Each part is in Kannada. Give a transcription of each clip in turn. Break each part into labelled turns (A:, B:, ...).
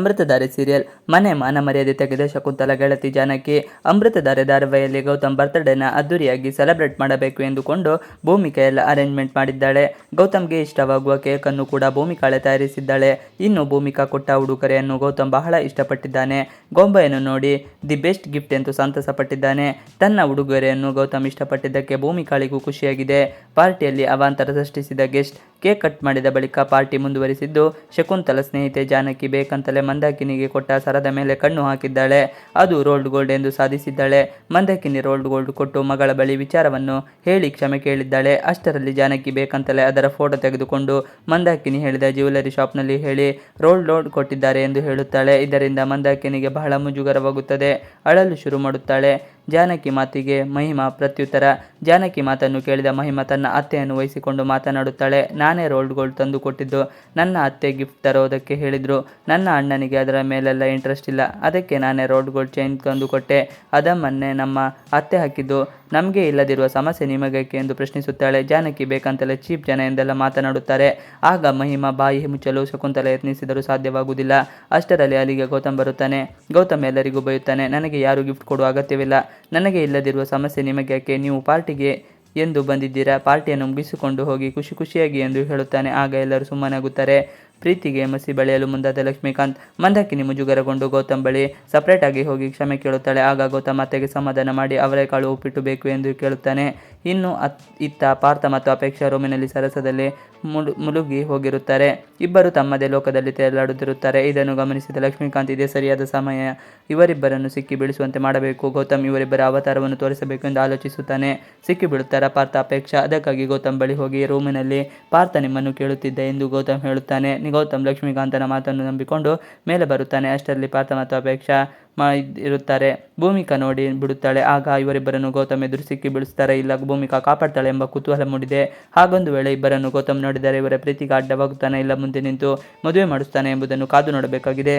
A: ಅಮೃತಧಾರೆ ಸೀರಿಯಲ್ ಮನೆ ಮಾನ ಮರ್ಯಾದೆ ತೆಗೆದ ಶಕುಂತಲ ಗೆಳತಿ ಜಾನಕಿ. ಅಮೃತಧಾರೆ ಧಾರಾವಾಹಿಯಲ್ಲಿ ಗೌತಮ್ ಬರ್ತ್ಡೇನ ಅದ್ದೂರಿಯಾಗಿ ಸೆಲೆಬ್ರೇಟ್ ಮಾಡಬೇಕು ಎಂದುಕೊಂಡು ಭೂಮಿಕಾ ಎಲ್ಲ ಅರೇಂಜ್ಮೆಂಟ್ ಮಾಡಿದ್ದಾಳೆ. ಗೌತಮ್ಗೆ ಇಷ್ಟವಾಗುವ ಕೇಕನ್ನು ಕೂಡ ಭೂಮಿಕಾಳೆ ತಯಾರಿಸಿದ್ದಾಳೆ. ಇನ್ನು ಭೂಮಿಕಾ ಕೊಟ್ಟ ಉಡುಗೊರೆಯನ್ನು ಗೌತಮ್ ಬಹಳ ಇಷ್ಟಪಟ್ಟಿದ್ದಾನೆ. ಗೊಂಬೆಯನ್ನು ನೋಡಿ ದಿ ಬೆಸ್ಟ್ ಗಿಫ್ಟ್ ಎಂದು ಸಂತಸ ಪಟ್ಟಿದ್ದಾನೆ ತನ್ನ ಉಡುಗೊರೆಯನ್ನು ಗೌತಮ್ ಇಷ್ಟಪಟ್ಟಿದ್ದಕ್ಕೆ ಭೂಮಿಕಾಳಿಗೂ ಖುಷಿಯಾಗಿದೆ. ಪಾರ್ಟಿಯಲ್ಲಿ ಅವಾಂತರ ಸೃಷ್ಟಿಸಿದ ಗೆಸ್ಟ್ ಕೇಕ್ ಕಟ್ ಮಾಡಿದ ಬಳಿಕ ಪಾರ್ಟಿ ಮುಂದುವರಿಸಿದ್ದು, ಶಕುಂತಲ ಸ್ನೇಹಿತೆ ಜಾನಕಿ ಬೇಕಂತಲೇ ಮಂದಾಕಿನಿಗೆ ಕೊಟ್ಟ ಸರದ ಮೇಲೆ ಕಣ್ಣು ಹಾಕಿದ್ದಾಳೆ. ಅದು ರೋಲ್ಡ್ ಗೋಲ್ಡ್ ಎಂದು ಸಾಧಿಸಿದ್ದಾಳೆ. ಮಂದಾಕಿನಿ ರೋಲ್ಡ್ ಗೋಲ್ಡ್ ಕೊಟ್ಟು ಮಗಳ ಬಳಿ ವಿಚಾರವನ್ನು ಹೇಳಿ ಕ್ಷಮೆ ಕೇಳಿದ್ದಾಳೆ. ಅಷ್ಟರಲ್ಲಿ ಜಾನಕಿ ಬೇಕಂತಲೇ ಅದರ ಫೋಟೋ ತೆಗೆದುಕೊಂಡು ಮಂದಾಕಿನಿ ಹೇಳಿದ ಜ್ಯುವೆಲರಿ ಶಾಪ್ನಲ್ಲಿ ಹೇಳಿ, ರೋಲ್ಡ್ ಗೋಲ್ಡ್ ಕೊಟ್ಟಿದ್ದಾರೆ ಎಂದು ಹೇಳುತ್ತಾಳೆ. ಇದರಿಂದ ಮಂದಾಕಿನಿಗೆ ಬಹಳ ಮುಜುಗರವಾಗುತ್ತದೆ. ಅಳಲು ಶುರು ಮಾಡುತ್ತಾಳೆ. ಜಾನಕಿ ಮಾತಿಗೆ ಮಹಿಮಾ ಪ್ರತ್ಯುತ್ತರ. ಜಾನಕಿ ಮಾತನ್ನು ಕೇಳಿದ ಮಹಿಮಾ ತನ್ನ ಅತ್ತೆಯನ್ನು ವಹಿಸಿಕೊಂಡು ಮಾತನಾಡುತ್ತಾಳೆ. ನಾನೇ ರೋಲ್ಡ್ ಗೋಲ್ಡ್ ತಂದು ಕೊಟ್ಟಿದ್ದು. ನನ್ನ ಅತ್ತೆ ಗಿಫ್ಟ್ ತರೋದಕ್ಕೆ ಹೇಳಿದರು. ನನ್ನ ಅಣ್ಣನಿಗೆ ಅದರ ಮೇಲೆಲ್ಲ ಇಂಟ್ರೆಸ್ಟ್ ಇಲ್ಲ. ಅದಕ್ಕೆ ನಾನೇ ರೋಲ್ಡ್ ಗೋಲ್ಡ್ ಚೈನ್ ತಂದು ಕೊಟ್ಟೆ. ಅದಮ್ಮನ್ನೇ ನಮ್ಮ ಅತ್ತೆ ಹಾಕಿದ್ದು. ನಮಗೆ ಇಲ್ಲದಿರುವ ಸಮಸ್ಯೆ ನಿಮಗೇಕೆ ಎಂದು ಪ್ರಶ್ನಿಸುತ್ತಾಳೆ. ಜಾನಕಿ ಬೇಕಂತಲೇ ಚೀಪ್ ಜನ ಎಂದೆಲ್ಲ ಮಾತನಾಡುತ್ತಾರೆ. ಆಗ ಮಹಿಮಾ ಬಾಯಿ ಮುಚ್ಚಲು ಶಕುಂತಲ ಯತ್ನಿಸಿದರೂ ಸಾಧ್ಯವಾಗುವುದಿಲ್ಲ. ಅಷ್ಟರಲ್ಲಿ ಅಲ್ಲಿಗೆ ಗೌತಮ್ ಬರುತ್ತಾನೆ. ಗೌತಮ್ ಎಲ್ಲರಿಗೂ ಬಯುತ್ತಾನೆ. ನನಗೆ ಯಾರು ಗಿಫ್ಟ್ ಕೊಡುವ ಅಗತ್ಯವಿಲ್ಲ. ನನಗೆ ಇಲ್ಲದಿರುವ ಸಮಸ್ಯೆ ನಿಮಗೆ ಯಾಕೆ? ನೀವು ಪಾರ್ಟಿಗೆ ಎಂದು ಬಂದಿದ್ದೀರಾ? ಪಾರ್ಟಿಯನ್ನು ಮುಗಿಸಿಕೊಂಡು ಹೋಗಿ ಖುಷಿ ಖುಷಿಯಾಗಿ ಎಂದು ಹೇಳುತ್ತಾನೆ. ಆಗ ಎಲ್ಲರೂ ಸುಮ್ಮನಾಗುತ್ತಾರೆ. ಪ್ರೀತಿಗೆ ಮಸಿ ಬಳಿಯಲು ಮುಂದಾದ ಲಕ್ಷ್ಮೀಕಾಂತ್ ಮಂದಾಕಿನಿ ಮುಜುಗರಗೊಂಡು ಗೌತಮ್ ಬಳಿ ಸಪರೇಟ್ ಆಗಿ ಹೋಗಿ ಕ್ಷಮೆ ಕೇಳುತ್ತಾಳೆ. ಆಗ ಗೌತಮ್ ಅತ್ತೆಗೆ ಸಮಾಧಾನ ಮಾಡಿ ಅವರೆಕಾಳು ಉಪ್ಪಿಟ್ಟು ಬೇಕು ಎಂದು ಕೇಳುತ್ತಾನೆ. ಇನ್ನು ಅತ್, ಇತ್ತ ಪಾರ್ಥ ಮತ್ತು ಅಪೇಕ್ಷಾ ರೂಮಿನಲ್ಲಿ ಸರಸದಲ್ಲಿ ಮುಳು, ಮುಳುಗಿ ಹೋಗಿರುತ್ತಾರೆ. ಇಬ್ಬರು ತಮ್ಮದೇ ಲೋಕದಲ್ಲಿ ತೇಲಾಡುತ್ತಿರುತ್ತಾರೆ. ಇದನ್ನು ಗಮನಿಸಿದ ಲಕ್ಷ್ಮೀಕಾಂತ್, ಇದೇ ಸರಿಯಾದ ಸಮಯ. ಇವರಿಬ್ಬರನ್ನು ಸಿಕ್ಕಿ ಬೀಳಿಸುವಂತೆ ಮಾಡಬೇಕು. ಗೌತಮ್ ಇವರಿಬ್ಬರ ಅವತಾರವನ್ನು ತೋರಿಸಬೇಕು ಎಂದು ಆಲೋಚಿಸುತ್ತಾನೆ. ಸಿಕ್ಕಿ ಬೀಳುತ್ತಾರೆ ಪಾರ್ಥ ಅಪೇಕ್ಷಾ? ಅದಕ್ಕಾಗಿ ಗೌತಮ್ ಬಳಿ ಹೋಗಿ ರೂಮಿನಲ್ಲಿ ಪಾರ್ಥ ನಿಮ್ಮನ್ನು ಕೇಳುತ್ತಿದ್ದೆ ಎಂದು ಗೌತಮ್ ಹೇಳುತ್ತಾನೆ. ಗೌತಮ್ ಲಕ್ಷ್ಮೀಕಾಂತನ ಮಾತನ್ನು ನಂಬಿಕೊಂಡು ಮೇಲೆ ಬರುತ್ತಾನೆ. ಅಷ್ಟರಲ್ಲಿ ಪಾರ್ಥ ಮತ್ತು ಅಪೇಕ್ಷಾ ಇರುತ್ತಾರೆ. ಭೂಮಿಕಾ ನೋಡಿ ಬಿಡುತ್ತಾಳೆ. ಆಗ ಇವರಿಬ್ಬರನ್ನು ಗೌತಮ್ ಎದುರು ಸಿಕ್ಕಿ ಬಿಡಿಸ್ತಾರೆ ಇಲ್ಲ, ಭೂಮಿಕಾ ಕಾಪಾಡ್ತಾಳೆ ಎಂಬ ಕುತೂಹಲ ಮೂಡಿದೆ. ಹಾಗೊಂದು ವೇಳೆ ಇಬ್ಬರನ್ನು ಗೌತಮ್ ನೋಡಿದರೆ ಇವರ ಪ್ರೀತಿಗೆ ಅಡ್ಡವಾಗುತ್ತಾನೆ. ಇಲ್ಲ, ಮುಂದೆ ನಿಂತು ಮದುವೆ ಮಾಡಿಸ್ತಾನೆ ಎಂಬುದನ್ನು ಕಾದು ನೋಡಬೇಕಾಗಿದೆ.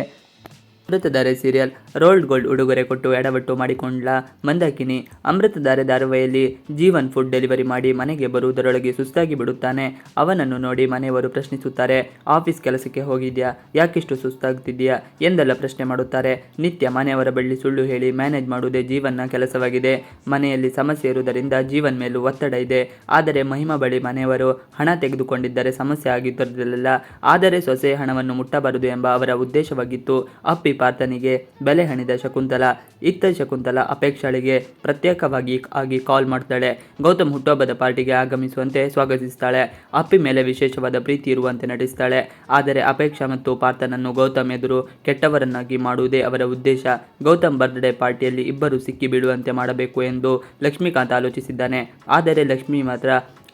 A: ಅಮೃತಧಾರೆ ಸೀರಿಯಲ್ ರೋಲ್ಡ್ ಗೋಲ್ಡ್ ಉಡುಗೊರೆ ಕೊಟ್ಟು ಎಡವಟ್ಟು ಮಾಡಿಕೊಂಡ್ಲ ಮಂದಾಕಿನಿ. ಅಮೃತಧಾರೆ ಧಾರಾವಾಹಿಯಲ್ಲಿ ಜೀವನ್ ಫುಡ್ ಡೆಲಿವರಿ ಮಾಡಿ ಮನೆಗೆ ಬರುವುದರೊಳಗೆ ಸುಸ್ತಾಗಿ ಬಿಡುತ್ತಾನೆ. ಅವನನ್ನು ನೋಡಿ ಮನೆಯವರು ಪ್ರಶ್ನಿಸುತ್ತಾರೆ, ಆಫೀಸ್ ಕೆಲಸಕ್ಕೆ ಹೋಗಿದ್ಯಾ? ಯಾಕಿಷ್ಟು ಸುಸ್ತಾಗ್ತಿದ್ಯಾ ಎಂದೆಲ್ಲ ಪ್ರಶ್ನೆ ಮಾಡುತ್ತಾರೆ. ನಿತ್ಯ ಮನೆಯವರ ಬಳಿ ಸುಳ್ಳು ಹೇಳಿ ಮ್ಯಾನೇಜ್ ಮಾಡುವುದೇ ಜೀವನ್ನ ಕೆಲಸವಾಗಿದೆ. ಮನೆಯಲ್ಲಿ ಸಮಸ್ಯೆ ಇರುವುದರಿಂದ ಜೀವನ್ ಮೇಲೂ ಒತ್ತಡ ಇದೆ. ಆದರೆ ಮಹಿಮಾ ಬಳಿ ಮನೆಯವರು ಹಣ ತೆಗೆದುಕೊಂಡಿದ್ದರೆ ಸಮಸ್ಯೆ ಆಗಿದ್ದಿರಲಿಲ್ಲ ಆದರೆ ಸೊಸೆ ಹಣವನ್ನು ಮುಟ್ಟಬಾರದು ಎಂಬ ಅವರ ಉದ್ದೇಶವಾಗಿತ್ತು. ಅಪ್ಪಿ ಪಾರ್ಥನಿಗೆ ಬೆಲೆ ಹಣಿದ ಶಕುಂತಲ, ಇತ್ತ ಶಕುಂತಲ ಅಪೇಕ್ಷಾಳಿಗೆ ಪ್ರತ್ಯೇಕವಾಗಿ ಆಗಿ ಕಾಲ್ ಮಾಡ್ತಾಳೆ. ಗೌತಮ್ ಹುಟ್ಟುಹಬ್ಬದ ಪಾರ್ಟಿಗೆ ಆಗಮಿಸುವಂತೆ ಸ್ವಾಗತಿಸ್ತಾಳೆ. ಅಪ್ಪಿ ಮೇಲೆ ವಿಶೇಷವಾದ ಪ್ರೀತಿ ಇರುವಂತೆ ನಟಿಸ್ತಾಳೆ ಆದರೆ ಅಪೇಕ್ಷಾ ಮತ್ತು ಪಾರ್ಥನನ್ನು ಗೌತಮ್ ಎದುರು ಕೆಟ್ಟವರನ್ನಾಗಿ ಮಾಡುವುದೇ ಅವರ ಉದ್ದೇಶ. ಗೌತಮ್ ಬರ್ತ್ಡೇ ಪಾರ್ಟಿಯಲ್ಲಿ ಇಬ್ಬರು ಸಿಕ್ಕಿ ಬೀಳುವಂತೆ ಮಾಡಬೇಕು ಎಂದು ಲಕ್ಷ್ಮೀಕಾಂತ್ ಆಲೋಚಿಸಿದ್ದಾನೆ. ಆದರೆ ಲಕ್ಷ್ಮಿ ಮಾತ್ರ,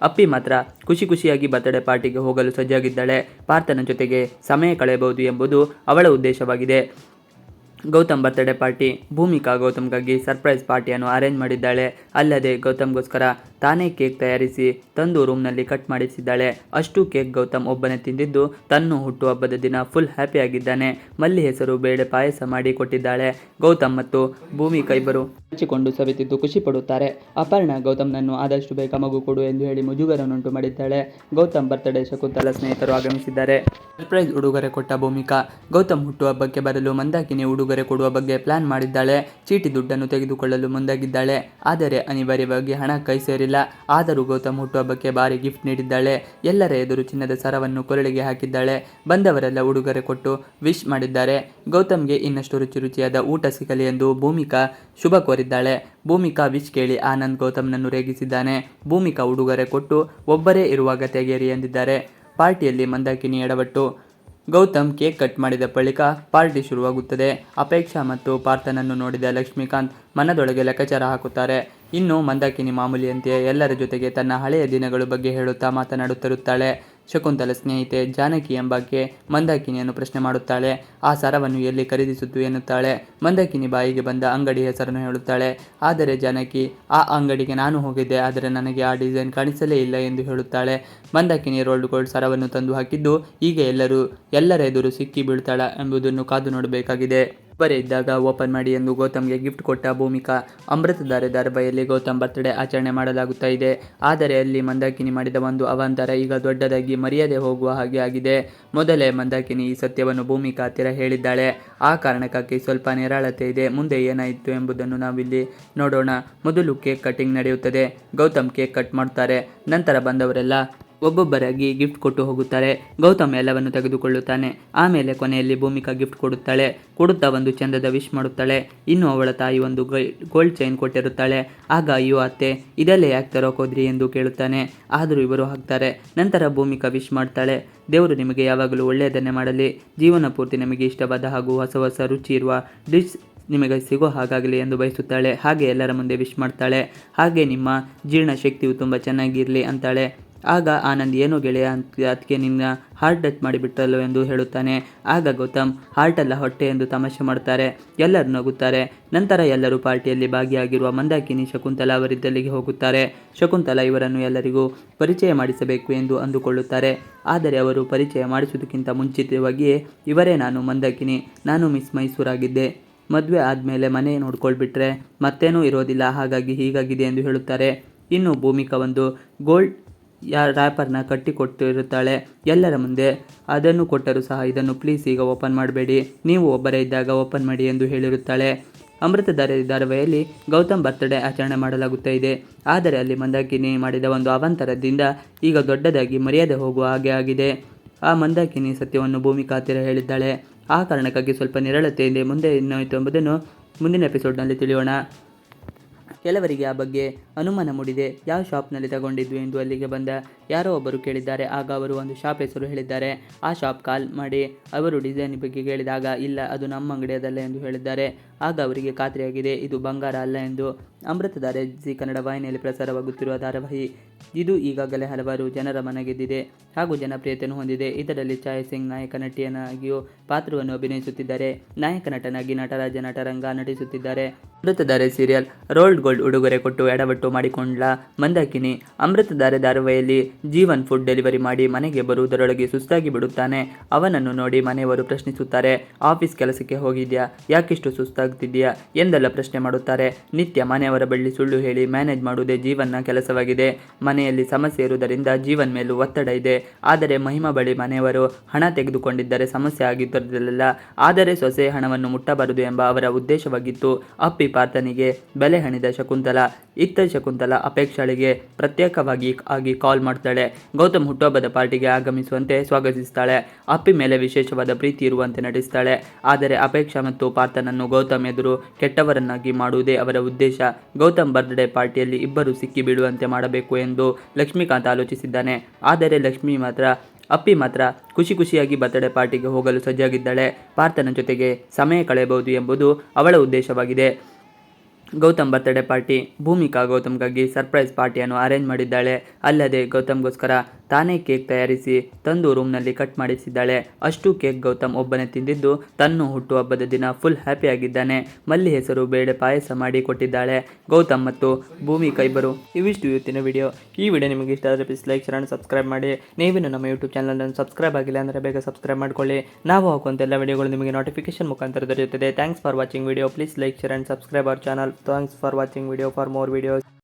A: ಅಪ್ಪಿ ಮಾತ್ರ ಖುಷಿ ಖುಷಿಯಾಗಿ ಬರ್ತಡೇ ಪಾರ್ಟಿಗೆ ಹೋಗಲು ಸಜ್ಜಾಗಿದ್ದಾಳೆ. ಪಾರ್ಥನ ಜೊತೆಗೆ ಸಮಯ ಕಳೆಯಬಹುದು ಎಂಬುದು ಅವಳ ಉದ್ದೇಶವಾಗಿದೆ. ಗೌತಮ್ ಬರ್ತ್ಡೇ ಪಾರ್ಟಿ, ಭೂಮಿಕಾ ಗೌತಮ್ಗಾಗಿ ಸರ್ಪ್ರೈಸ್ ಪಾರ್ಟಿಯನ್ನು ಅರೇಂಜ್ ಮಾಡಿದ್ದಾಳೆ. ಅಲ್ಲದೆ ಗೌತಮ್ಗೋಸ್ಕರ ತಾನೇ ಕೇಕ್ ತಯಾರಿಸಿ ತಂದು ರೂಮ್ನಲ್ಲಿ ಕಟ್ ಮಾಡಿಸಿದ್ದಾಳೆ. ಅಷ್ಟು ಕೇಕ್ ಗೌತಮ್ ಒಬ್ಬನೇ ತಿಂದಿದ್ದು, ತನ್ನ ಹುಟ್ಟುಹಬ್ಬದ ದಿನ ಫುಲ್ ಹ್ಯಾಪಿಯಾಗಿದ್ದಾನೆ ಮಲ್ಲಿ ಹೆಸರು ಬೇಳೆ ಪಾಯಸ ಮಾಡಿ ಕೊಟ್ಟಿದ್ದಾಳೆ. ಗೌತಮ್ ಮತ್ತು ಭೂಮಿಕಾ ಇಬ್ಬರು ಹಂಚಿಕೊಂಡು ಸವಿತಿದ್ದು ಖುಷಿ ಪಡುತ್ತಾರೆ. ಅಪರ್ಣ ಗೌತಮ್ನನ್ನು ಆದಷ್ಟು ಬೇಗ ಮಗು ಕೊಡು ಎಂದು ಹೇಳಿ ಮುಜುಗರನ್ನುಂಟು ಮಾಡಿದ್ದಾಳೆ. ಗೌತಮ್ ಬರ್ತ್ಡೇ ಶಕುಂತಲ ಸ್ನೇಹಿತರು ಆಗಮಿಸಿದ್ದಾರೆ. ಸರ್ಪ್ರೈಸ್ ಉಡುಗೊರೆ ಕೊಟ್ಟ ಭೂಮಿಕಾ, ಗೌತಮ್ ಹುಟ್ಟುಹಬ್ಬಕ್ಕೆ ಬರಲು ಮಂದಾಕಿನಿ ಉಡುಗೊರೆ ಕೊಡುವ ಬಗ್ಗೆ ಪ್ಲಾನ್ ಮಾಡಿದ್ದಾಳೆ. ಚೀಟಿ ದುಡ್ಡನ್ನು ತೆಗೆದುಕೊಳ್ಳಲು ಮುಂದಾಗಿದ್ದಾಳೆ. ಆದರೆ ಅನಿವಾರ್ಯವಾಗಿ ಹಣ ಕೈ ಸೇರಿಲ್ಲ. ಆದರೂ ಗೌತಮ್ ಹುಟ್ಟುಹಬ್ಬಕ್ಕೆ ಭಾರಿ ಗಿಫ್ಟ್ ನೀಡಿದ್ದಾಳೆ. ಎಲ್ಲರ ಎದುರು ಚಿನ್ನದ ಸರವನ್ನು ಕೊರಳಿಗೆ ಹಾಕಿದ್ದಾಳೆ. ಬಂದವರೆಲ್ಲ ಉಡುಗೊರೆ ಕೊಟ್ಟು ವಿಶ್ ಮಾಡಿದ್ದಾರೆ. ಗೌತಮ್ಗೆ ಇನ್ನಷ್ಟು ರುಚಿ ರುಚಿಯಾದ ಊಟ ಸಿಗಲಿ ಎಂದು ಭೂಮಿಕಾ ಶುಭ ಕೋರಿದ್ದಾಳೆ. ಭೂಮಿಕಾ ವಿಶ್ ಕೇಳಿ ಆನಂದ್ ಗೌತಮ್ನನ್ನು ರೇಗಿಸಿದ್ದಾನೆ. ಭೂಮಿಕಾ ಉಡುಗೊರೆ ಕೊಟ್ಟು ಒಬ್ಬರೇ ಇರುವಾಗ ತೆಗೆಯರಿ ಎಂದಿದ್ದಾರೆ. ಪಾರ್ಟಿಯಲ್ಲಿ ಮಂದಾಕಿನಿ ಎಡವಟ್ಟು. ಗೌತಮ್ ಕೇಕ್ ಕಟ್ ಮಾಡಿದ ಬಳಿಕ ಪಾರ್ಟಿ ಶುರುವಾಗುತ್ತದೆ. ಅಪೇಕ್ಷಾ ಮತ್ತು ಪಾರ್ಥನನ್ನು ನೋಡಿದ ಲಕ್ಷ್ಮೀಕಾಂತ್ ಮನದೊಳಗೆ ಲೆಕ್ಕಾಚಾರ ಹಾಕುತ್ತಾರೆ. ಇನ್ನು ಮಂದಾಕಿನಿ ಮಾಮೂಲಿಯಂತೆ ಎಲ್ಲರ ಜೊತೆಗೆ ತನ್ನ ಹಳೆಯ ದಿನಗಳ ಬಗ್ಗೆ ಹೇಳುತ್ತಾ ಮಾತನಾಡುತ್ತಿರುತ್ತಾಳೆ. ಶಕುಂತಲ ಸ್ನೇಹಿತೆ ಜಾನಕಿ ಎಂಬಾಕೆ ಮಂದಾಕಿನಿಯನ್ನು ಪ್ರಶ್ನೆ ಮಾಡುತ್ತಾಳೆ. ಆ ಸರವನ್ನು ಎಲ್ಲಿ ಖರೀದಿಸುತ್ತು ಎನ್ನುತ್ತಾಳೆ. ಮಂದಾಕಿನಿ ಬಾಯಿಗೆ ಬಂದ ಅಂಗಡಿ ಹೆಸರನ್ನು ಹೇಳುತ್ತಾಳೆ. ಆದರೆ ಜಾನಕಿ, ಆ ಅಂಗಡಿಗೆ ನಾನು ಹೋಗಿದ್ದೆ, ಆದರೆ ನನಗೆ ಆ ಡಿಸೈನ್ ಕಾಣಿಸಲೇ ಇಲ್ಲ ಎಂದು ಹೇಳುತ್ತಾಳೆ. ಮಂದಾಕಿನಿ ರೋಲ್ಡ್ ಗೋಲ್ಡ್ ಸರವನ್ನು ತಂದು ಹಾಕಿದ್ದು, ಈಗ ಎಲ್ಲರೂ, ಎಲ್ಲರ ಎದುರು ಸಿಕ್ಕಿ ಬೀಳ್ತಾಳ ಎಂಬುದನ್ನು ಕಾದು ನೋಡಬೇಕಾಗಿದೆ. ಒಬ್ಬರೇ ಇದ್ದಾಗ ಓಪನ್ ಮಾಡಿ ಎಂದು ಗೌತಮ್ಗೆ ಗಿಫ್ಟ್ ಕೊಟ್ಟ ಭೂಮಿಕಾ ಅಮೃತಧಾರೆ ಧಾರಾವಾಹಿಯಲ್ಲಿ ಗೌತಮ್ ಬರ್ತ್ಡೇ ಆಚರಣೆ ಮಾಡಲಾಗುತ್ತಾ ಇದೆ. ಆದರೆ ಅಲ್ಲಿ ಮಂದಾಕಿನಿ ಮಾಡಿದ ಒಂದು ಅವಾಂತರ ಈಗ ದೊಡ್ಡದಾಗಿ ಮರ್ಯಾದೆ ಹೋಗುವ ಹಾಗೆ ಆಗಿದೆ. ಮೊದಲೇ ಮಂದಾಕಿನಿ ಈ ಸತ್ಯವನ್ನು ಭೂಮಿಕಾ ಹತ್ತಿರ ಹೇಳಿದ್ದಾಳೆ. ಆ ಕಾರಣಕ್ಕಾಗಿ ಸ್ವಲ್ಪ ನಿರಾಳತೆ ಇದೆ. ಮುಂದೆ ಏನಾಯಿತು ಎಂಬುದನ್ನು ನಾವಿಲ್ಲಿ ನೋಡೋಣ. ಮೊದಲು ಕೇಕ್ ಕಟಿಂಗ್ ನಡೆಯುತ್ತದೆ. ಗೌತಮ್ ಕೇಕ್ ಕಟ್ ಮಾಡ್ತಾರೆ. ನಂತರ ಬಂದವರೆಲ್ಲ ಒಬ್ಬೊಬ್ಬರಾಗಿ ಗಿಫ್ಟ್ ಕೊಟ್ಟು ಹೋಗುತ್ತಾರೆ. ಗೌತಮ್ ಎಲ್ಲವನ್ನು ತೆಗೆದುಕೊಳ್ಳುತ್ತಾನೆ. ಆಮೇಲೆ ಕೊನೆಯಲ್ಲಿ ಭೂಮಿಕಾ ಗಿಫ್ಟ್ ಕೊಡುತ್ತಾಳೆ. ಕೊಡುತ್ತಾ ಒಂದು ಚಂದದ ವಿಶ್ ಮಾಡುತ್ತಾಳೆ. ಇನ್ನು ಅವಳ ತಾಯಿ ಒಂದು ಗೋಲ್ಡ್ ಚೈನ್ ಕೊಟ್ಟಿರುತ್ತಾಳೆ. ಆಗ ಅಯ್ಯೋ ಅತ್ತೆ, ಇದೆಲ್ಲ ಯಾಕೆ ತರೋಕೋದ್ರಿ ಎಂದು ಕೇಳುತ್ತಾನೆ. ಆದರೂ ಇವರು ಹಾಕ್ತಾರೆ. ನಂತರ ಭೂಮಿಕಾ ವಿಶ್ ಮಾಡ್ತಾಳೆ. ದೇವರು ನಿಮಗೆ ಯಾವಾಗಲೂ ಒಳ್ಳೆಯದನ್ನೇ ಮಾಡಲಿ. ಜೀವನ ಪೂರ್ತಿ ನಿಮಗೆ ಇಷ್ಟವಾದ ಹಾಗೂ ಹೊಸ ಹೊಸ ರುಚಿ ಇರುವ ಡಿಶ್ ನಿಮಗೆ ಸಿಗೋ ಹಾಗಾಗಲಿ ಎಂದು ಬಯಸುತ್ತಾಳೆ. ಹಾಗೆ ಎಲ್ಲರ ಮುಂದೆ ವಿಶ್ ಮಾಡ್ತಾಳೆ. ಹಾಗೆ ನಿಮ್ಮ ಜೀರ್ಣ ಶಕ್ತಿಯು ತುಂಬ ಚೆನ್ನಾಗಿರಲಿ ಅಂತಾಳೆ. ಆಗ ಆನಂದ್, ಏನು ಗೆಳೆಯ ಅಂತ ಅದಕ್ಕೆ ನಿನ್ನ ಹಾರ್ಟ್ ಟಚ್ ಮಾಡಿಬಿಟ್ಟಲ್ಲೋ ಎಂದು ಹೇಳುತ್ತಾನೆ. ಆಗ ಗೌತಮ್ ಹಾರ್ಟ್ ಅಲ್ಲ ಹೊಟ್ಟೆ ಎಂದು ತಮಾಷೆ ಮಾಡ್ತಾರೆ. ಎಲ್ಲರೂ ನಗುತ್ತಾರೆ. ನಂತರ ಎಲ್ಲರೂ ಪಾರ್ಟಿಯಲ್ಲಿ ಭಾಗಿಯಾಗಿರುವ ಮಂದಾಕಿನಿ ಶಕುಂತಲಾ ಅವರಿದ್ದಲ್ಲಿಗೆ ಹೋಗುತ್ತಾರೆ. ಶಕುಂತಲಾ ಇವರನ್ನು ಎಲ್ಲರಿಗೂ ಪರಿಚಯ ಮಾಡಿಸಬೇಕು ಎಂದು ಅಂದುಕೊಳ್ಳುತ್ತಾರೆ. ಆದರೆ ಅವರು ಪರಿಚಯ ಮಾಡಿಸುವುದಕ್ಕಿಂತ ಮುಂಚಿತವಾಗಿಯೇ ಇವರೇ ನಾನು, ಮಂದಾಕಿನಿ. ನಾನು ಮಿಸ್ ಮೈಸೂರಾಗಿದ್ದೆ. ಮದುವೆ ಆದಮೇಲೆ ಮನೆ ನೋಡ್ಕೊಳ್ಬಿಟ್ರೆ ಮತ್ತೇನೂ ಇರೋದಿಲ್ಲ. ಹಾಗಾಗಿ ಹೀಗಾಗಿದೆ ಎಂದು ಹೇಳುತ್ತಾರೆ. ಇನ್ನು ಭೂಮಿಕಾ ಒಂದು ಗೋಲ್ಡ್ ಯಾ ಕಟ್ಟಿ ಕೊಟ್ಟಿರುತ್ತಾಳೆ, ಎಲ್ಲರ ಮುಂದೆ ಅದನ್ನು ಕೊಟ್ಟರೂ ಸಹ ಇದನ್ನು ಪ್ಲೀಸ್ ಈಗ ಓಪನ್ ಮಾಡಬೇಡಿ. ನೀವು ಒಬ್ಬರೇ ಇದ್ದಾಗ ಓಪನ್ ಮಾಡಿ ಎಂದು ಹೇಳಿರುತ್ತಾಳೆ. ಅಮೃತಧಾರೆ ಧಾರಾವಾಹಿಯಲ್ಲಿ ಗೌತಮ್ ಬರ್ತ್ಡೇ ಆಚರಣೆ ಮಾಡಲಾಗುತ್ತಾ ಇದೆ. ಆದರೆ ಅಲ್ಲಿ ಮಂದಾಕಿನಿ ಮಾಡಿದ ಒಂದು ಅವಂತರದಿಂದ ಈಗ ದೊಡ್ಡದಾಗಿ ಮರ್ಯಾದೆ ಹೋಗುವ ಹಾಗೆ ಆಗಿದೆ. ಆ ಮಂದಾಕಿನಿ ಸತ್ಯವನ್ನು ಭೂಮಿಕಾ ಹತ್ತಿರ ಹೇಳಿದ್ದಾಳೆ. ಆ ಕಾರಣಕ್ಕಾಗಿ ಸ್ವಲ್ಪ ನಿರಳತೆಯಿಂದ ಮುಂದೆ ಏನಾಯಿತು ಎಂಬುದನ್ನು ಮುಂದಿನ ಎಪಿಸೋಡ್ನಲ್ಲಿ ತಿಳಿಯೋಣ. ಕೆಲವರಿಗೆ ಆ ಬಗ್ಗೆ ಅನುಮಾನ ಮೂಡಿದೆ. ಯಾವ ಶಾಪ್ನಲ್ಲಿ ತಗೊಂಡಿದ್ವಿ ಎಂದು ಅಲ್ಲಿಗೆ ಬಂದ ಯಾರೋ ಒಬ್ಬರು ಕೇಳಿದ್ದಾರೆ. ಆಗ ಅವರು ಒಂದು ಶಾಪ್ ಹೆಸರು ಹೇಳಿದ್ದಾರೆ. ಆ ಶಾಪ್ ಕಾಲ್ ಮಾಡಿ ಅವರು ಡಿಸೈನ್ ಬಗ್ಗೆ ಕೇಳಿದಾಗ, ಇಲ್ಲ, ಅದು ನಮ್ಮ ಅಂಗಡಿಯದಲ್ಲ ಎಂದು ಹೇಳಿದ್ದಾರೆ. ಆಗ ಅವರಿಗೆ ಖಾತ್ರಿಯಾಗಿದೆ. ಇದು ಬಂಗಾರ ಅಲ್ಲ ಎಂದು ಅಮೃತಧಾರೆ ಜಿ ಕನ್ನಡ ವಾಹಿನಿಯಲ್ಲಿ ಪ್ರಸಾರವಾಗುತ್ತಿರುವ ಧಾರಾವಾಹಿ ಇದು ಈಗಾಗಲೇ ಹಲವಾರು ಜನರ ಮನಗೆದ್ದಿದೆ ಹಾಗೂ ಜನಪ್ರಿಯತೆಯನ್ನು ಹೊಂದಿದೆ. ಇದರಲ್ಲಿ ಛಾಯ್ ಸಿಂಗ್ ನಾಯಕ ನಟಿಯನಾಗಿಯೂ ಪಾತ್ರವನ್ನು ಅಭಿನಯಿಸುತ್ತಿದ್ದಾರೆ. ನಾಯಕ ನಟನಾಗಿ ನಟರಾಜ ನಟರಂಗ ನಟಿಸುತ್ತಿದ್ದಾರೆ. ಅಮೃತಧಾರೆ ಸೀರಿಯಲ್ ರೋಲ್ಡ್ ಗೋಲ್ಡ್ ಉಡುಗೊರೆ ಕೊಟ್ಟು ಎಡವಟ್ಟು ಮಾಡಿಕೊಂಡ್ಲ ಮಂದಾಕಿನಿ. ಅಮೃತಧಾರೆ ಧಾರಾವಾಹಿಯಲ್ಲಿ ಜೀವನ್ ಫುಡ್ ಡೆಲಿವರಿ ಮಾಡಿ ಮನೆಗೆ ಬರುವುದರೊಳಗೆ ಸುಸ್ತಾಗಿ ಬಿಡುತ್ತಾನೆ. ಅವನನ್ನು ನೋಡಿ ಮನೆಯವರು ಪ್ರಶ್ನಿಸುತ್ತಾರೆ, ಆಫೀಸ್ ಕೆಲಸಕ್ಕೆ ಹೋಗಿದ್ಯಾ? ಯಾಕಿಷ್ಟು ಸುಸ್ತಾಗ್ತಿದ್ಯಾ ಎಂದೆಲ್ಲ ಪ್ರಶ್ನೆ ಮಾಡುತ್ತಾರೆ. ನಿತ್ಯ ಮನೆಯವರ ಬಳಿ ಸುಳ್ಳು ಹೇಳಿ ಮ್ಯಾನೇಜ್ ಮಾಡುವುದೇ ಜೀವನ್ನ ಕೆಲಸವಾಗಿದೆ. ಮನೆಯಲ್ಲಿ ಸಮಸ್ಯೆ ಇರುವುದರಿಂದ ಜೀವನ್ ಮೇಲೂ ಒತ್ತಡ ಇದೆ. ಆದರೆ ಮಹಿಮಾ ಬಳಿ ಮನೆಯವರು ಹಣ ತೆಗೆದುಕೊಂಡಿದ್ದರೆ ಸಮಸ್ಯೆ ಆಗಿದ್ದಿರಲಿಲ್ಲ. ಆದರೆ ಸೊಸೆ ಹಣವನ್ನು ಮುಟ್ಟಬಾರದು ಎಂಬ ಅವರ ಉದ್ದೇಶವಾಗಿತ್ತು. ಅಪ್ಪಿ ಪಾರ್ಥನಿಗೆ ಬೆಲೆ ಹಣಿದ ಶಕುಂತಲ, ಇತ್ತ ಶಕುಂತಲ ಅಪೇಕ್ಷಾಳಿಗೆ ಪ್ರತ್ಯೇಕವಾಗಿ ಆಗಿ ಕಾಲ್ ಮಾಡ್ತಾಳೆ. ಗೌತಮ್ ಹುಟ್ಟುಹಬ್ಬದ ಪಾರ್ಟಿಗೆ ಆಗಮಿಸುವಂತೆ ಸ್ವಾಗತಿಸ್ತಾಳೆ. ಅಪ್ಪಿ ಮೇಲೆ ವಿಶೇಷವಾದ ಪ್ರೀತಿ ಇರುವಂತೆ ನಟಿಸ್ತಾಳೆ ಆದರೆ ಅಪೇಕ್ಷಾ ಮತ್ತು ಪಾರ್ಥನನ್ನು ಗೌತಮ್ ಎದುರು ಕೆಟ್ಟವರನ್ನಾಗಿ ಮಾಡುವುದೇ ಅವರ ಉದ್ದೇಶ. ಗೌತಮ್ ಬರ್ತ್ಡೇ ಪಾರ್ಟಿಯಲ್ಲಿ ಇಬ್ಬರು ಸಿಕ್ಕಿ ಬೀಳುವಂತೆ ಮಾಡಬೇಕು ಎಂದು ಲಕ್ಷ್ಮೀಕಾಂತ್ ಆಲೋಚಿಸಿದ್ದಾನೆ. ಆದರೆ ಲಕ್ಷ್ಮಿ ಮಾತ್ರ, ಅಪ್ಪಿ ಮಾತ್ರ ಖುಷಿ ಖುಷಿಯಾಗಿ ಬರ್ತ್ಡೇ ಪಾರ್ಟಿಗೆ ಹೋಗಲು ಸಜ್ಜಾಗಿದ್ದಾಳೆ. ಪಾರ್ಥನ ಜೊತೆಗೆ ಸಮಯ ಕಳೆಯಬಹುದು ಎಂಬುದು ಅವಳ ಉದ್ದೇಶವಾಗಿದೆ. ಗೌತಮ್ ಬರ್ತ್ಡೇ ಪಾರ್ಟಿ ಭೂಮಿಕಾ ಗೌತಮ್ಗಾಗಿ ಸರ್ಪ್ರೈಸ್ ಪಾರ್ಟಿಯನ್ನು ಅರೇಂಜ್ ಮಾಡಿದ್ದಾಳೆ. ಅಲ್ಲದೆ ಗೌತಮ್ಗೋಸ್ಕರ ತಾನೇ ಕೇಕ್ ತಯಾರಿಸಿ ತಂದು ರೂಮ್ನಲ್ಲಿ ಕಟ್ ಮಾಡಿಸಿದ್ದಾಳೆ. ಅಷ್ಟು ಕೇಕ್ ಗೌತಮ್ ಒಬ್ಬನೇ ತಿಂದಿದ್ದು ತನ್ನ ಹುಟ್ಟುಹಬ್ಬದ ದಿನ ಫುಲ್ ಹ್ಯಾಪಿಯಾಗಿದ್ದಾನೆ ಮಲ್ಲಿ ಹೆಸರು ಬೇಳೆ ಪಾಯಸ ಮಾಡಿ ಕೊಟ್ಟಿದ್ದಾಳೆ. ಗೌತಮ್ ಮತ್ತು ಭೂಮಿ ಕೈಬರು, ಇವಿಷ್ಟು ಇವತ್ತಿನ ವಿಡಿಯೋ ಈ ವಿಡಿಯೋ ನಿಮಗೆ ಇಷ್ಟ ಆದರೆ ಪ್ಲೀಸ್ ಲೈಕ್ ಶೇರ್ ಸಬ್ಸ್ಕ್ರೈಬ್ ಮಾಡಿ. ನೀವೇನು ನಮ್ಮ ಯೂಟ್ಯೂಬ್ ಚಾನಲನ್ನು ಸಬ್ಸ್ಕ್ರೈಬ್ ಆಗಿಲ್ಲ ಅಂದರೆ ಬೇಗ ಸಬ್ಸ್ಕ್ರೈಬ್ ಮಾಡ್ಕೊಳ್ಳಿ. ನಾವು ಹಾಕುವಂಥ ಎಲ್ಲ ವಿಡಿಯೋಗಳು ನಿಮಗೆ ನೋಟಿಫಿಕೇಶನ್ ಮುಖಾಂತರ ದೊರೆಯುತ್ತದೆ. Thanks for watching video please like share and subscribe our channel thanks for watching video for more videos